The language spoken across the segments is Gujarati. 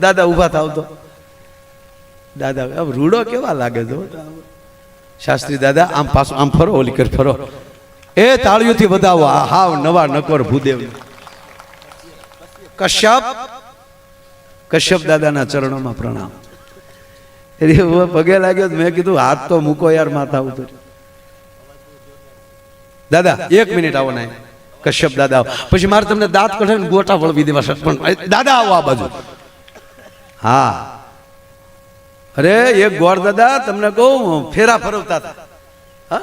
દાદા ઊભા થાવ તો. દાદા, આમ રૂડો કેવા લાગે તો શાસ્ત્રી દાદા, આમ પાછું, આમ ફરો, ઓલી કર ફરો. એ તાળીઓથી બતાવો હાવ નવા નકોર ભૂદેવ. કશ્યપ કશ્યપ દાદાના ચરણોમાં પ્રણામ. એટલે પગે લાગ્યો મેં કીધું, હાથ તો મૂકો યાર, માથા ઉપર. દાદા, એક મિનિટ આવો ને કશ્યપ દાદા. પછી મારે તમને દાંત કઢાવીને ગોટા વળવી દેવા પણ દાદા આવો આ બાજુ. હા. અરે, એક ગોળ દાદા તમને કહું, ફેરા ફરવતા હતા. હા?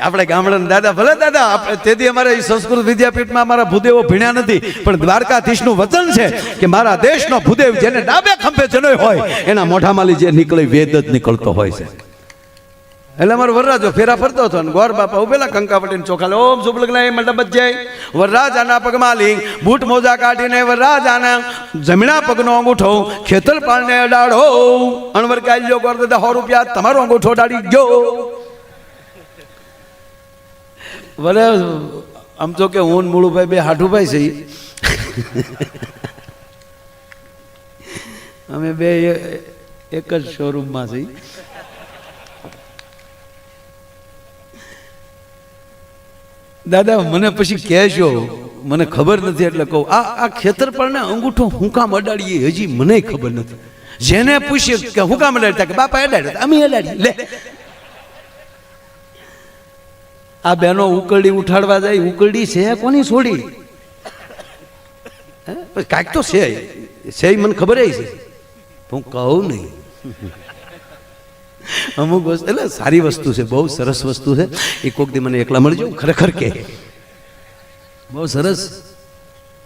આપણે ગામડાના દાદા, ભલે દાદા, આપણે તેથી અમારે સંસ્કૃત વિદ્યાપીઠમાં અમારા ભૂદેવો ભીણ્યા નથી, પણ દ્વારકાધીશનું વચન છે કે મારા દેશનો ભૂદેવ જેને ડાબે ખંભે જનોય હોય, એના મોઢામાંથી જે નીકળે વેદ જ નીકળતો હોય છે. એટલે અમારો વરરાજો ફેરા ફરતો હતો ને, ગોર બાપા ઉભેલા કંકાવટીને ચોખા ઓમ શુભ લગ્ન મંડપ વરરાજ વરરાજાના પગમાં લી બૂટ મોજા કાઢીને વરરાજાના જમણા પગનો અંગૂઠો ખેતરપાળને અડાડો. અણવર કાઢ્યો ગોર દાદા, સો રૂપિયા તમારો અંગૂઠો અડાડી ગયો. વરે, આમ તો કે હું મૂળુભાઈ બે હાઠુભાઈ છે અમે બે એક જ શોરૂમમાં છીએ. દાદા, મને પછી કહેજો. મને ખબર નથી એટલે કહું. આ આ ખેતરપાળને અંગૂઠો હું કામ અડાડીએ? હજી મને ખબર નથી. જેને પૂછીએ કે હું કામ અડાડતા? કે બાપા અડાડતા અમે અડાડીએ. લે. આ બેનો ઉકરડી ઉઠાડવા જાય. ઉકરડી છે? કોની છોડી? કાંઈક તો છે. છે મને ખબર છે. હું કહું નહીં. અમુક વસ્તુ એટલે સારી વસ્તુ છે, બહુ સરસ વસ્તુ છે. એ કોક દી મને એકલા મળજો ખરેખર કે. બહુ સરસ.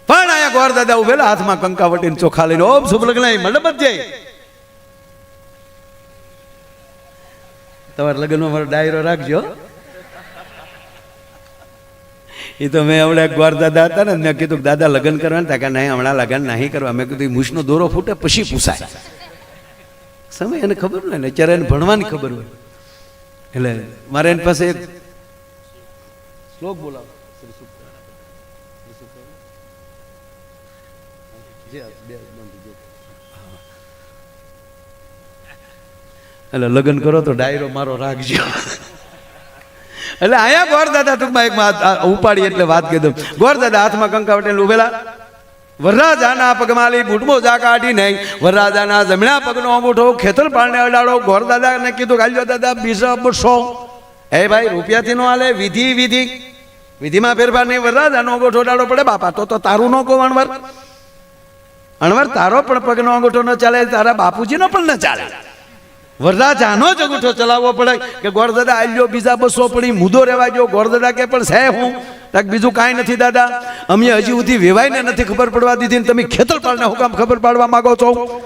પણ અહીંયા ગોર દાદા ઉભેલા, હાથમાં કંકા વટીને ચોખા લઈને, ઓમ શુભ લગ્ન મંડપ જ જાય. તમારા લગ્નમાં મારો ડાયરો રાખજો. એ તો મેં હમણાં ગોર દાદા હતા ને, મેં કીધું દાદા લગ્ન કરવાના હતા, કે નહીં, હમણાં લગ્ન નહીં કરવા. મેં કીધું, "ઈ મૂછનો દોરો ફૂટે, પછી પૂછાય. સમય એને ખબર હોય ને અત્યારે એને ભણવાની ખબર હોય. એટલે મારે એની પાસે એક શ્લોક બોલાવો. એટલે લગ્ન કરો તો ડાયરો મારો રાખજો. એટલે અહીંયા ગોર દાદા ટૂંકમાં એક ઉપાડી એટલે વાત કીધું. ગોર દાદા હાથમાં કંકાવટીને ઉભેલા. વરરાજાના પગમાલી બૂટમો જા કાઢી નહીં વરરાજાના જમણા પગનો અંગૂઠો ખેતર પાળને અડાડો. ગોર દાદાને કીધું ગાલ્યો દાદા, બીજા બસો. હે ભાઈ, રૂપિયાથી નો હાલે વિધિ વિધિ. વિધિમાં ફેરફાર નહીં, વરરાજાનો અંગૂઠો અડાડો પડે. બાપા, તો તો તારું નો કહો, અણવર. અણવર, તારો પણ પગનો અંગૂઠો ન ચાલે, તારા બાપુજીનો પણ ન ચાલે. વરરાજાનો જ અંગૂઠો ચલાવવો પડે કે ગોરદાદા, આલ્યો બીજા બસો પડી, મુદો રહેવા ગયો ગોરદાદા કે, પણ છે હું? તાક બીજું કાંઈ નથી, દાદા. અમે હજી સુધી વેવાઈને નથી ખબર પડવા દીધી ને તમે ખેતરપાળને હુકામ ખબર પાડવા માંગો છો.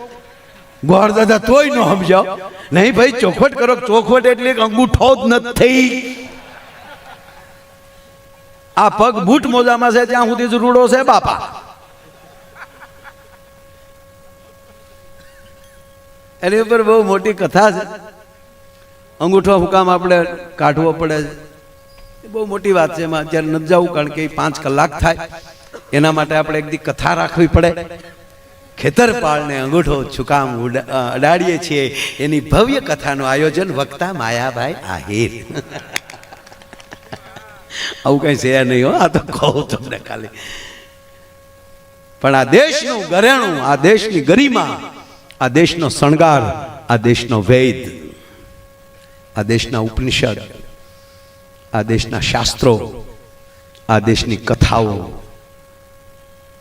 ગોરદાદા તોય ન સમજાવ. નહીં ભાઈ, ચોખવટ કરો ચોખવટ એટલે અંગૂઠો જ નથી. આ પગ બૂટ મોજામાં છે ત્યાં સુધી જ રૂડો છે, બાપા. એની ઉપર બહુ મોટી કથા છે. અંગૂઠો હુકામ આપણે કાઢવો પડે છે. બહુ મોટી વાત છે એમાં. અત્યારે નથી જવું, કારણ કે પાંચ કલાક થાય. એના માટે આપણે એક કથા રાખવી પડે. ખેતરપાળને અંગૂઠો છુકામ અડાડીએ છીએ. એની ભવ્ય કથાનું આયોજન વક્તા માયાભાઈ આહિર. આવું કઈ છે નહીં હો, આ તો કહું તમને ખાલી. પણ આ દેશનું ગરેણું આ દેશની ગરિમા, આ દેશનો શણગાર, આ દેશનો વૈદ, આ દેશના ઉપનિષદ આ દેશના શાસ્ત્રો, આ દેશની કથાઓ,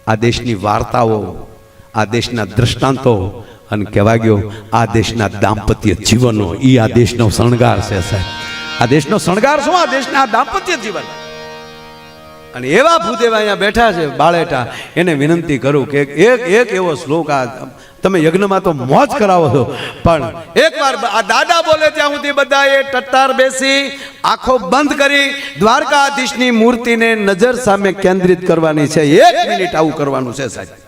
આ દેશની વાર્તાઓ, આ દેશના દ્રષ્ટાંતો અને કહેવા ગયો, આ દેશના દાંપત્ય જીવનો એ આ દેશનો શણગાર છે સાહેબ. આ દેશનો શણગાર શું? આ દેશના દાંપત્ય જીવન. અને એવા ભૂદેવ અહીંયા બેઠા છે, બાળેટા, એને વિનંતી કરું કે એક એક એવો શ્લોક આ તમે યજ્ઞમાં તો મોજ કરાવો છો, પણ એકવાર આ દાદા બોલે ત્યાં સુધી બધાએ ટટ્ટાર બેસી, આંખો બંધ કરી, દ્વારકાધીશની મૂર્તિને નજર સામે કેન્દ્રિત કરવાની છે, એક મિનિટ આવું કરવાનું છે સાહેબ.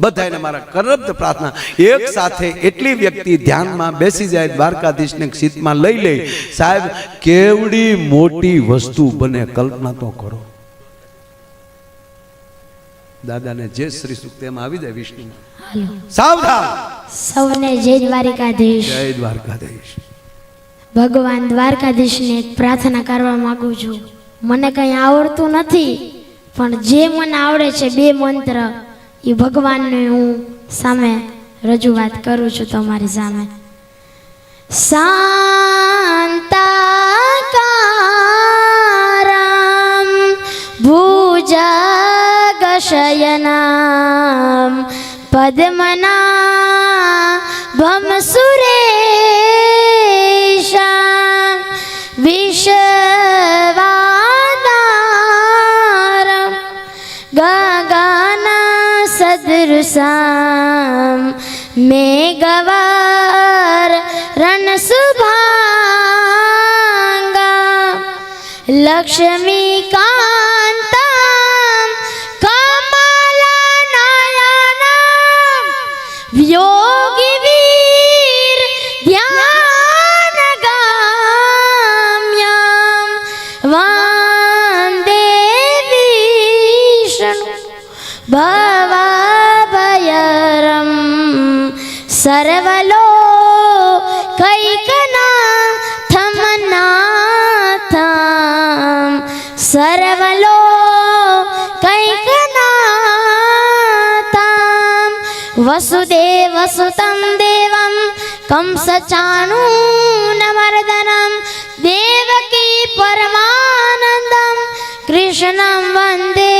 બધાને મારા કરબ્ધ પ્રાર્થના, એક સાથે એટલી વ્યક્તિ ધ્યાનમાં બેસી જાય, દ્વારકાધીશને સીતમાં લઈ લે, સાહેબ, કેવડી મોટી વસ્તુ બને, કલ્પના તો કરો. દાદાને જે શ્રી સુક્ત આવી જાય વિષ્ણુ. સાવધાન. સૌને જય દ્વારિકાધીશ. જય દ્વારકાધીશ. ભગવાન દ્વારકાધીશને પ્રાર્થના કરવા માંગુ છું. મને કંઈ આવડતું નથી પણ જે મને આવડે છે બે મંત્ર એ ભગવાનને હું સામે રજૂઆત કરું છું તમારી સામે. શાંતાકારમ शयनां पद्मना भ सुरे विषवा गाना सदृश मे गवाणशुभाग लक्ष्मी का દેવમ કંસચાણૂનમર્દનમ દેવકી પરમાનંદમ કૃષ્ણમ વંદે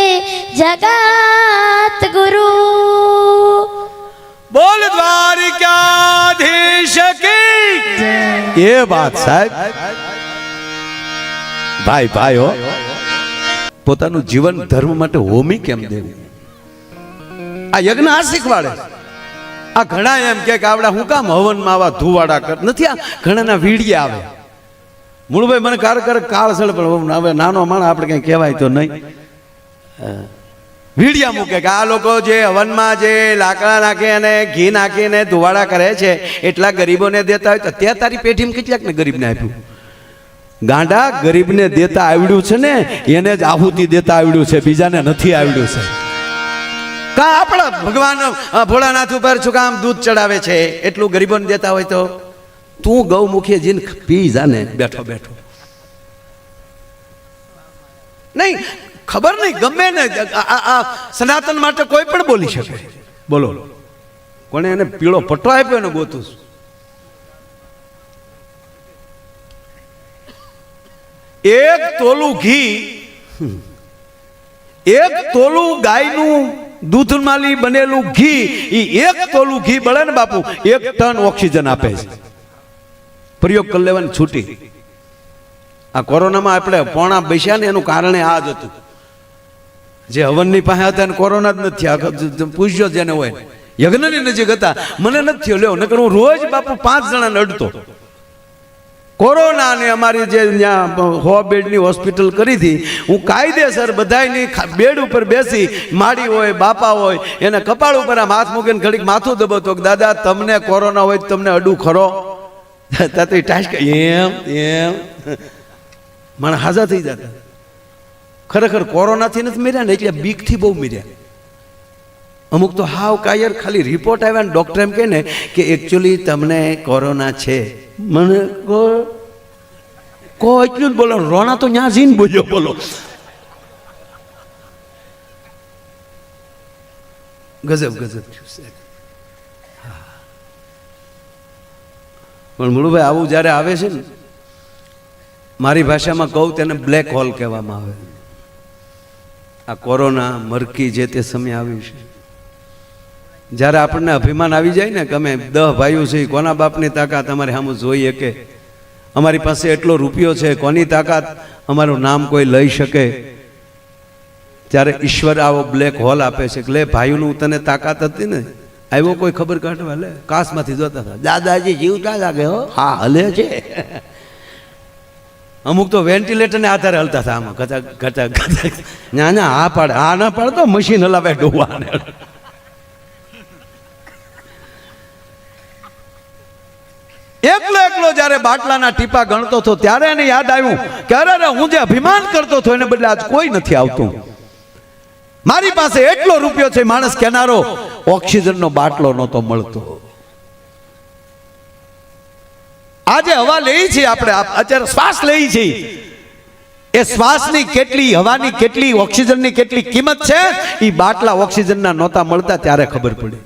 જગત ગુરુ બોલ દ્વારિકાધીશ કી એ વાત સાહેબ ભાઈ ભાઈ હો પોતાનું જીવન ધર્મ માટે હોમી કેમ દેવું? આ યજ્ઞ આ શીખવાડે. આ ઘણા એમ કે આવડા હું કામ હવનમાં આવા ધુવાડા કર? નથી આ ઘણાના વીડિયા આવે. મૂળભાઈ, મને કાર કર કાળસળ પણ હવે નાનો માણસ, આપણે કઈ કહેવાય તો નહીં. વીડિયા મૂકે કે આ લોકો જે હવનમાં જે લાકડા નાખે અને ઘી નાખીને ધુવાડા કરે છે, એટલા ગરીબોને દેતા હોય તો ત્યાં તારી પેઢીમાં કેટલાકને ગરીબને આપ્યું? ગાંડા ગરીબને દેતા આવડ્યું છે ને, એને જ આહુતિ દેતા આવડ્યું છે, બીજાને નથી આવડ્યું છે. કા આપણા ભગવાન ભોળાનાથ ઉપર શું કામ દૂધ ચડાવે છે? એટલું ગરીબોને દેતા હોય તો? તું ગૌમુખી જીન પી જાને બેઠો બેઠો. નહીં ખબર નહીં ગમે ને. આ- સનાતન માટે કોઈ પણ બોલી શકે. બોલો. કોણે એને પીળો પટ્ટો આપ્યો એને ગોતું? છું. એક તોલું ઘી એક તોલું ગાયનું દૂધમાંથી બનેલું ઘી એ એક તોલું ઘી બળે ને બાપુ, એક ટન ઓક્સિજન આપે છે. પ્રયોગ કરી લેવાની છૂટી. આ કોરોનામાં આપણે પોણા બેસ્યા ને એનું કારણે આ જ હતું. જે હવનની પાસે હતા એને કોરોના જ નથી પૂછ્યો જેને હોય. યજ્ઞની નજીક હતા. મને નથી થયો. લ્યો, નકર હું રોજ બાપુ પાંચ જણાને અડતો. કોરોના ને અમારી જે ત્યાં હો બેડની હોસ્પિટલ કરી હતી, હું કાયદેસર બધાયની બેડ ઉપર બેસી, માડી હોય, બાપા હોય, એને કપાળ ઉપર આમ હાથ મૂકીને ઘડીક માથું દબાવતો કે, દાદા, તમને કોરોના હોય તમને અડું ખરો. તાતી ટાઈસ એમ એમ. મને હાજા થઈ જતા. ખરેખર કોરોનાથી નથી મર્યા ને, એટલે બીકથી બહુ મર્યા. અમુક તો હાવ કાયર ખાલી રિપોર્ટ આવ્યા ને ડૉક્ટર એમ કહે ને કે એકચ્યુઅલી તમને કોરોના છે. મને કો કો એટલું જ બોલો રોણા તો ત્યાં જઈને બોલ્યો બોલો. ગજબ ગજબ થયું. પણ મુળુભાઈ આવું જ્યારે આવે છે ને મારી ભાષામાં કહું તેને બ્લેક હોલ કહેવામાં આવે. આ કોરોના મરકી જે તે સમય આવ્યું છે. જ્યારે આપણને અભિમાન આવી જાય ને કે અમે દહ ભાઈઓ છે કોના બાપની તાકાત અમારે સામે જોઈએ કે અમારી પાસે એટલો રૂપિયો છે, કોની તાકાત અમારું નામ કોઈ લઈ શકે? ત્યારે ઈશ્વર આવો બ્લેક હોલ આપે છે કે, લે ભાઈઓનું તને તાકાત હતી ને, આવ્યો કોઈ ખબર કાઢવા? લે, કાસમાંથી જોતા હતા. દાદાજી જીવતા લાગે હો? હા, હલે છે. અમુક તો વેન્ટિલેટરને આધારે હલતા હતા આમાં. ઘટક ઘટક ના ના, આ પાડે, આ ના પાડ તો મશીન હલાવે ડોવાને એકલો એકલો જ્યારે બાટલાના ટીપા ગણતો હતો, ત્યારે એને યાદ આવ્યું કે અરે હું જે અભિમાન કરતો હતો, એને બદલે આજ કોઈ નથી આવતું. મારી પાસે એટલો રૂપિયો છે, માણસ કેનારો ઓક્સિજનનો બાટલો નહોતો મળતો. આજે હવા લઈ છીએ આપણે અત્યારે શ્વાસ લઈ છીએ એ શ્વાસની કેટલી, હવાની કેટલી, ઓક્સિજનની કેટલી કિંમત છે એ બાટલા ઓક્સિજનના નહોતા મળતા, ત્યારે ખબર પડી.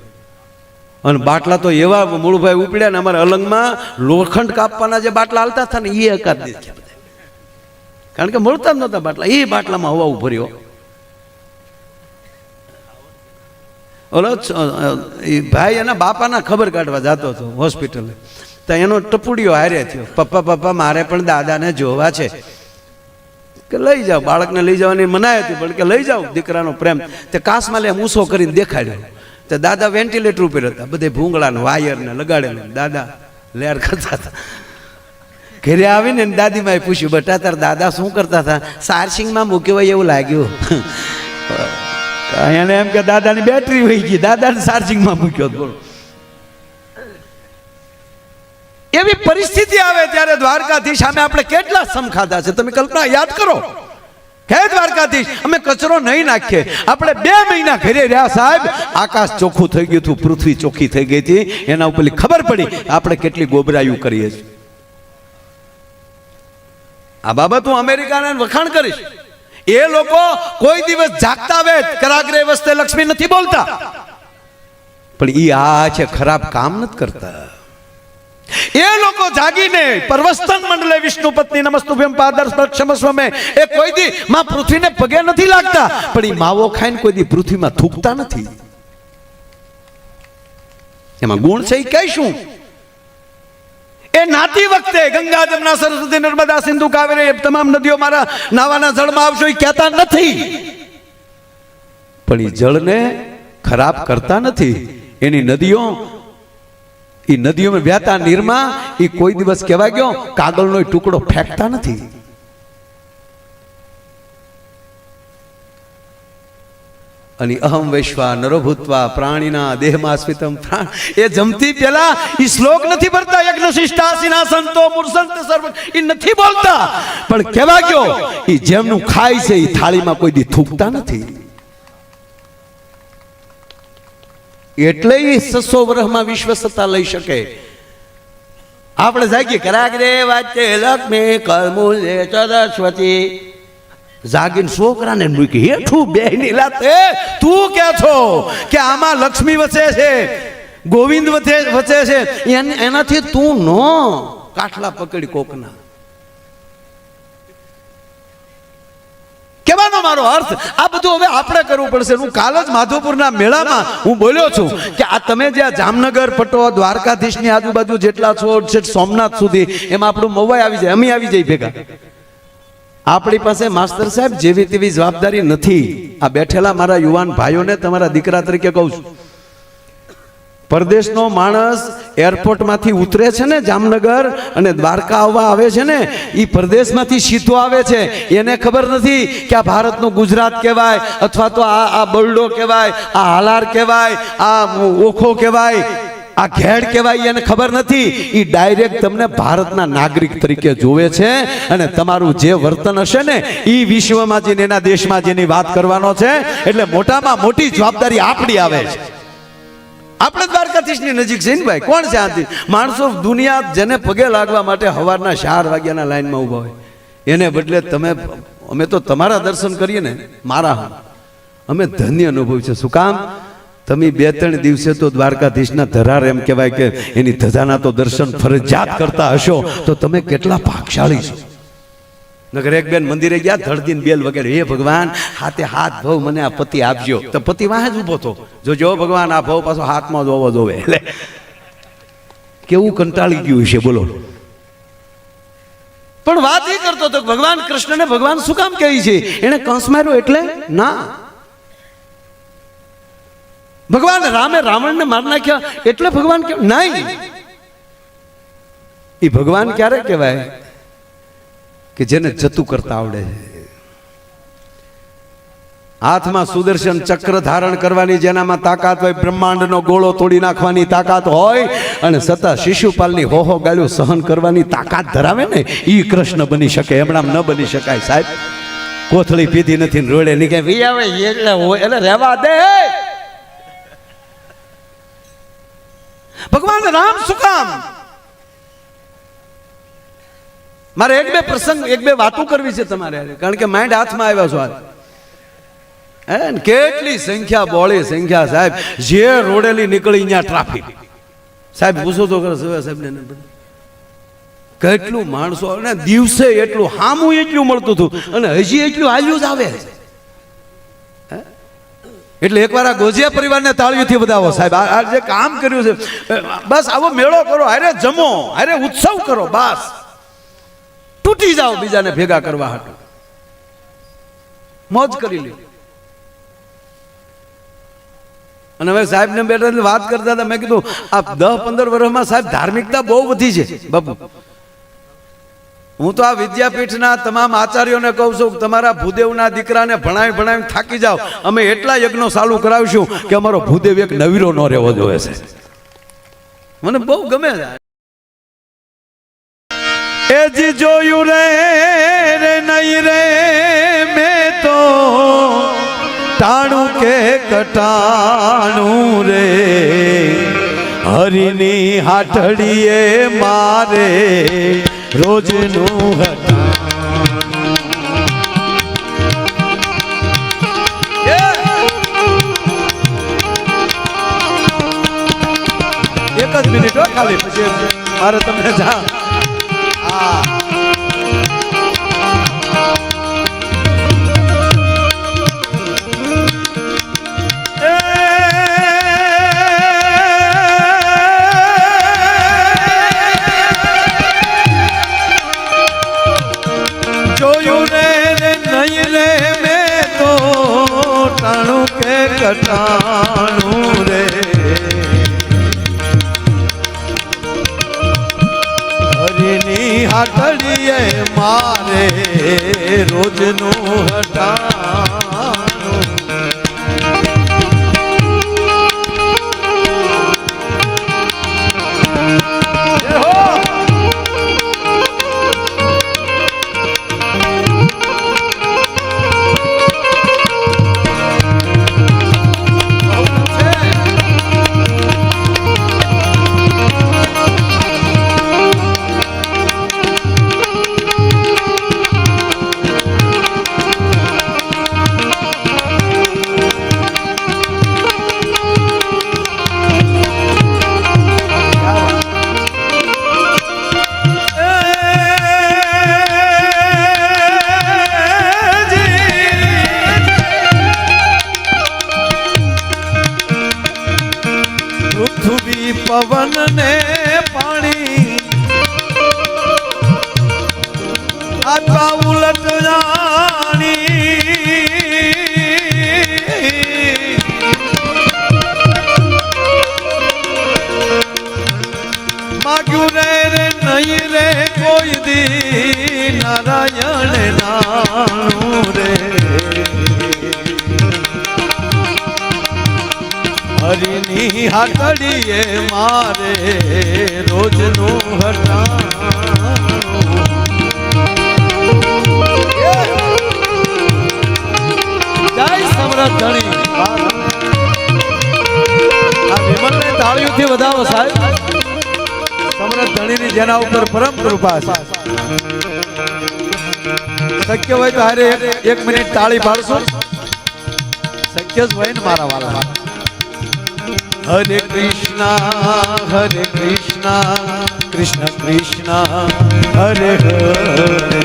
અને બાટલા તો એવા મૂળભાઈ ઉપડ્યા ને અમારા અલંગમાં લોખંડ કાપવાના જે બાટલા હાલતા હતા ને એ એકાદ દીધા. કારણ કે મળતા જ નહોતા બાટલા. એ બાટલામાં હવા ઉભર્યો ઓલો એ ભાઈ એના બાપાના ખબર કાઢવા જતો હતો હોસ્પિટલે. તો એનો ટપુડિયો હારે થયો. પપ્પા પપ્પા, મારે પણ દાદાને જોવા છે. કે લઈ જાઓ, બાળકને લઈ જવાની મનાય હતી, પણ કે લઈ જાઓ, દીકરાનો પ્રેમ. તે કાસમાં લે ઊંસો કરીને દેખાડ્યો. તે દાદા વેન્ટિલેટર ઉપર હતા. બધે ભૂંગળા ને વાયર ને લગાડેલું. દાદા લેર કરતા હતા. ઘેરે આવીને દાદીમાએ પૂછ્યું, બટા, તાર દાદા શું કરતા હતા? સારસિંગમાં મૂક્યો હોય એવું લાગ્યું. એને એમ કે દાદાની બેટરી વહી ગઈ. દાદાને સારસિંગમાં મૂક્યો. બોલો એવી પરિસ્થિતિ આવે ત્યારે દ્વારકાધીશ સામે આપણે કેટલા સમખાતા છે? તમે કલ્પના યાદ કરો. હે દ્વારકાધીશ, અમે કચરો નહીં નાખીએ. આપણે બે મહિના ઘરે રહ્યા સાહેબ, આકાશ ચોખ્ખું થઈ ગયું હતું, પૃથ્વી ચોખ્ખી થઈ ગઈ હતી. એના ઉપર ખબર પડી, આપણે કેટલી ગોબરાયું કરીએ છીએ. આ બાબત હું અમેરિકાને વખાણ કરીશ. એ લોકો કોઈ દિવસ જાગતા આવે કરાગ્રે વસ્તે લક્ષ્મી નથી બોલતા. પણ એ આ છે, ખરાબ કામ નથી કરતા. એ લોકો જાગીને પરવસ્તન મંડલે વિષ્ણુ પત્ની નમસ્તુભ્યમ પાદર ક્ષમસ્વ મે એ કોઈ દી માં પૃથ્વીને પગે નથી લાગતા, પણ એ માવો ખાઈને કોઈ દી પૃથ્વીમાં થૂકતા નથી. એમાં ગુણ છે એ કહીશું એ નાતી વખતે ગંગા, જમના, સરસ્વતી, નર્મદા, સિંધુ, કાવેરી તમામ નદીઓ મારા નાવાના જળમાં આવશો એ કહેતા નથી. પણ એ જળને ખરાબ કરતા નથી. એની નદીઓ એ નદીઓમાં વ્યાતા નીરમાં એ કોઈ દિવસ કહેવા ગયો કાગળનો ટુકડો ફેંકતા નથી. અને અહમ વૈશ્વા નરોભૂતવા પ્રાણીના દેહમાં સ્વિતમ પ્રાણ. એ જમતી પેલા એ શ્લોક નથી ભરતા યજ્ઞ શિષ્ટાસીના સંતો મુરસંત સર્વ એ નથી બોલતા. પણ કેવા ગયો એ જેમનું ખાય છે એ થાળીમાં કોઈ દી થૂકતા નથી. એટલે ઈ સસો વર્ષમાં વિશ્વસતા લઈ શકે. આપણે જાગીએ કરાગરે વાચે લક્ષ્મી કલમૂલ્ય સરસ્વતી. જાગીને છોકરાને મૂકી, હેઠું બેની લાતે તું કે છો? કે આમાં લક્ષ્મી વચ્ચે છે? ગોવિંદ વચે વચે છે? એનાથી તું નો. કાઠલા પકડી કોકના. કહેવાનો મારો અર્થ, આ બધું હવે આપણે કરવું પડશે. હું કાલ જ માધવપુરના મેળામાં હું બોલ્યો છું કે આ તમે જે આ જામનગર પટો, દ્વારકાધીશની આજુબાજુ જેટલા છો, છેક સોમનાથ સુધી, એમાં આપણું મવાઈ આવી જાય, અમે આવી જઈએ ભેગા. આપણી પાસે માસ્તર સાહેબ જેવી તેવી જવાબદારી નથી. આ બેઠેલા મારા યુવાન ભાઈઓને તમારા દીકરા તરીકે કહું છું. પરદેશનો માણસ એરપોર્ટમાંથી ઉતરે છે ને જામનગર અને દ્વારકા આવવા આવે છે ને એ પરદેશમાંથી સીધો આવે છે. એને ખબર નથી કે આ ભારતનું ગુજરાત કહેવાય, અથવા તો આ આ બરડો કહેવાય, આ હાલાર કહેવાય, આ ઓખો કહેવાય, આ ઘેડ કહેવાય, એને ખબર નથી. એ ડાયરેક્ટ તમને ભારતના નાગરિક તરીકે જોવે છે અને તમારું જે વર્તન હશે ને એ વિશ્વમાં જઈને એના દેશમાં જેની વાત કરવાનો છે, એટલે મોટામાં મોટી જવાબદારી આપણી આવે છે. આપણે દ્વારકાધીશની નજીક છે ને ભાઈ, કોણ છે આથી? માણસો દુનિયા જેને પગે લાગવા માટે સવારના ચાર વાગ્યાના લાઈનમાં ઊભા હોય. એને બદલે તમે, અમે તો તમારા દર્શન કરીએ ને, મારા હા અમે ધન્ય અનુભવ છે. શું કામ? તમે બે ત્રણ દિવસે તો દ્વારકાધીશના ધરાર એમ કહેવાય કે એની ધજાના તો દર્શન ફરજિયાત કરતા હશો. તો તમે કેટલા ભાગશાળી છો? નગર એક બેન મંદિરે ગયા, ધડદીન બેલ વગેરે. હે ભગવાન, હાથે હાથ ભવ મને આ પતિ આપજો. તો પતિ વાહે જ ઊભો તો જો જો ભગવાન, આ ભવ પાછો હાથમાં જોવો જોવે. એટલે કેવું કંટાળી ગયું છે બોલો. પણ વાત એ કરતો તો ભગવાન કૃષ્ણને ભગવાન શું કામ કહે છે? એને કંસ માર્યો એટલે? ના. ભગવાન રામે રાવણને માર નાખ્યા એટલે ભગવાન કે નહીં. એ ભગવાન ક્યારે કહેવાય? કે જેને જતું કરતા આવડે છે. હાથમાં સુદર્શન ચક્ર ધારણ કરવાની, જેનામાં તાકાત હોય, બ્રહ્માંડનો ગોળો તોડી નાખવાની તાકાત હોય, અને છતાં શિશુપાલની હોહો ગાળ્યું સહન કરવાની તાકાત ધરાવે ને એ કૃષ્ણ બની શકે એમણામ ન બની શકાય, સાહેબ. કોથળી પીધી નથી રોડે નીકળે, વી આવે એટલે હોય, એટલે રહેવા દે. ભગવાન, રામ શું કામ? મારે એક બે પ્રસંગ, એક બે વાતો કરવી છે તમારે કારણ કે માઇન્ડ હાથમાં આવ્યા છો આજ કેટલી સંખ્યા બોળી સંખ્યા સાહેબ, જે રોડેલી નીકળી ત્યાં ટ્રાફિક સાહેબ પૂછો તો કરો સાહેબને કેટલું માણસો, અને દિવસે એટલું હામું એટલું મળતું હતું, અને હજી એટલું હાલ્યું જ આવે? એટલે એકવાર આ ગોજિયા પરિવારને તાળીઓથી વધાવો સાહેબ. આ જે કામ કર્યું છે બસ આવો મેળો કરો અરે જમો અરે ઉત્સવ કરો, બસ. તૂટી જાઓ, બીજાને ભેગા કરવા હાટું. મોજ કરી લે અને હવે સાહેબને બેઠા વાત કરતા હતા, મેં કીધું, આ દસ પંદર વર્ષમાં સાહેબ ધાર્મિકતા બહુ વધી છે, બાપુ. હું તો આ વિદ્યાપીઠના તમામ આચાર્યોને કહું છું, તમારા ભૂદેવના દીકરાને ભણાવી ભણાવી થાકી જાઓ. અમે એટલા યજ્ઞો ચાલુ કરાવીશું કે અમારો ભૂદેવ એક નવીરો ન રહેવો જોઈએ છે મને બહુ ગમે છે એ જી જોયું રે રે નહીં રે, મેં તો ટાણું કે કટાણું રે. હરિની હાથડીએ મારે રોજનું હટા એક જ મિનિટ ખાલી, પછી મારે તમને જા. હા આત્મા ઉલટ જાણી. માગ્યું રે રે, નહીં રે, કોઈ દી. નારાયણ નાણું રે. હરિની હાથડીએ મારે રોજનું હટાણું. આ વિમલને તાળીઓથી વધાવો સાહેબ. સમરથ ધણીની જેના ઉપર પરમ કૃપા છે. શક્ય હોય તો હારે એક મિનિટ તાળી પાડશો. શક્ય જ હોય ને મારા વાળા હરે કૃષ્ણ હરે કૃષ્ણ કૃષ્ણ કૃષ્ણ, હરે હરે.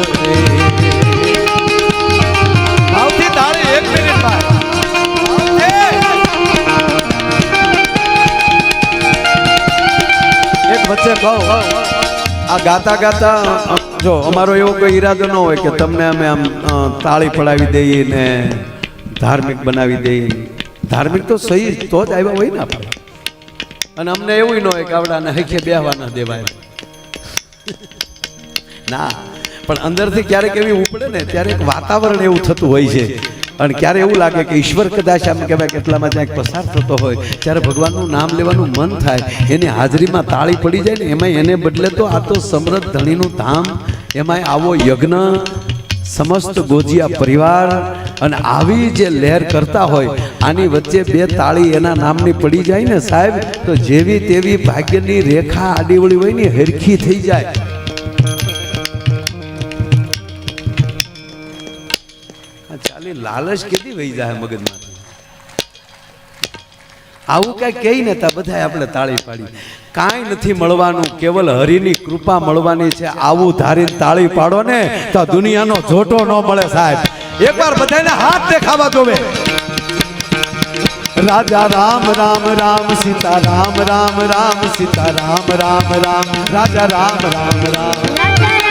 કહો આ ગાતા ગાતા જો, અમારો એવો કોઈ ઈરાદો ન હોય કે તમને અમે આમ તાળી પડાવી દઈએ ને ધાર્મિક બનાવી દઈએ. ધાર્મિક તો સહી તો જ આવ્યા હોય ને આપણે. અને અમને એવું ન હોય કે આવડાને હૈખે બેહવા ન દેવાય. ના, પણ અંદરથી ક્યારેક એવી ઉપડે ને, ત્યારે એક વાતાવરણ એવું થતું હોય છે. અને ક્યારે એવું લાગે કે ઈશ્વર કદાચ આમ કહેવાય કેટલામાં ક્યાંક પસાર થતો હોય, ત્યારે ભગવાનનું નામ લેવાનું મન થાય, એની હાજરીમાં તાળી પડી જાય ને એમાં એને બદલે તો આ તો સમૃદ્ધ ધણીનું ધામ, એમાંય આવો યજ્ઞ, સમસ્ત ગોજિયા પરિવાર, અને આવી જે લહેર કરતા હોય, આની વચ્ચે બે તાળી એના નામની પડી જાય ને સાહેબ, તો જેવી તેવી ભાગ્યની રેખા આડીવળી હોય ને હરખી થઈ જાય. આ લાલચ કેદી વહી જાય મગજમાંથી? આવું કઈ કહી નતા બધા આપણે તાળી પાડી. કાંઈ નથી મળવાનું, કેવલ હરિની કૃપા મળવાની છે. આવું ધારીને તાળી પાડો ને તો દુનિયાનો જોટો ન મળે સાહેબ. એકવાર બધાને હાથ દેખાવા જોવે રાજા રામ રામ રામ, સીતા રામ રામ રામ, સીતા રામ રામ રામ. રાજા રામ રામ રામ.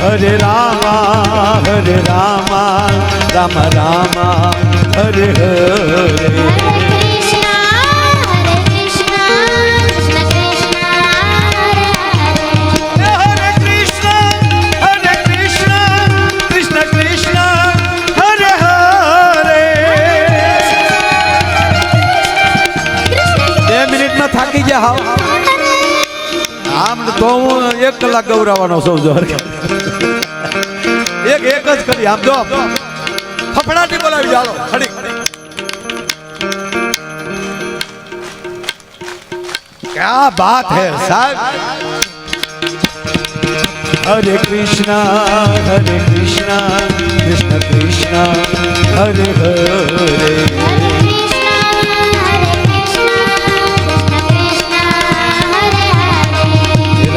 હરે રામા હરે રામા રામ રામા હરે હરે થાકી ગયા હાવ આમ તો હું એક કલાક ગૌરાવાનો સૌ જોર એક જ કરી આમ ફફડાટી બોલાવી, ચાલો ખડી ક્યા બાત હે સાહેબ? હરે કૃષ્ણ હરે કૃષ્ણ કૃષ્ણ કૃષ્ણ, હરે હરે.